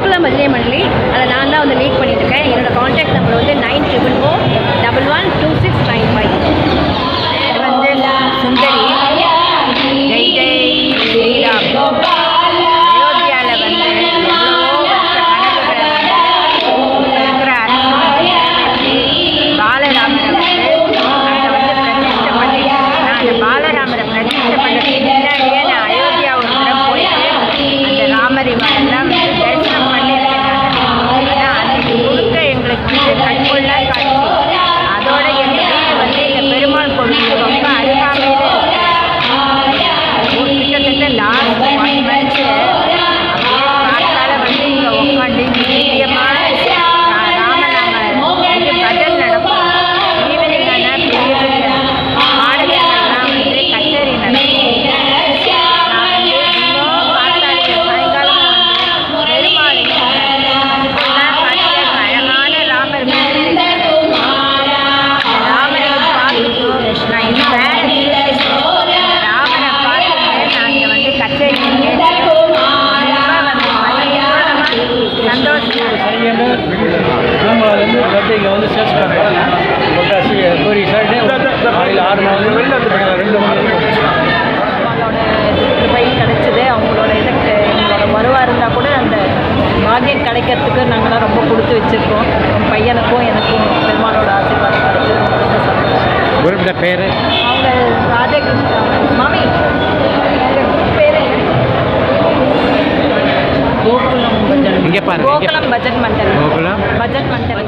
கோகுலம் பஜனை மண்டலி அதை நான் தான் வந்து லீட் பண்ணியிருக்கேன் என்னோடய காண்டாக்ட் நம்பர் வந்து nine triple four double one two six nine five வந்து சுந்தரி. சந்தோஷம் இங்கே வந்து சேர்ச் பண்ணுறேன் பொட்டாசி பூரி சாப்பிட்டு காலையில் ஆறு மணி ரெண்டு மணி கிடைச்சது அவங்களோட இதுக்கு எங்களோட இருந்தால் கூட அந்த பாக்கியம் கிடைக்கிறதுக்கு நாங்களாம் ரொம்ப கொடுத்து வச்சுருக்கோம் என் பையனுக்கும் எனக்கும் பெருமானோட ஆசீர்வாதம் கிடைச்சிருக்கோம் ரொம்ப பேர் அவங்க ராஜகிருஷ்ணா மாமி பேர் இங்கே பாருங்க கோகுலம் பஜன் மண்டல் கோகுலம்? பஜன் மண்டல்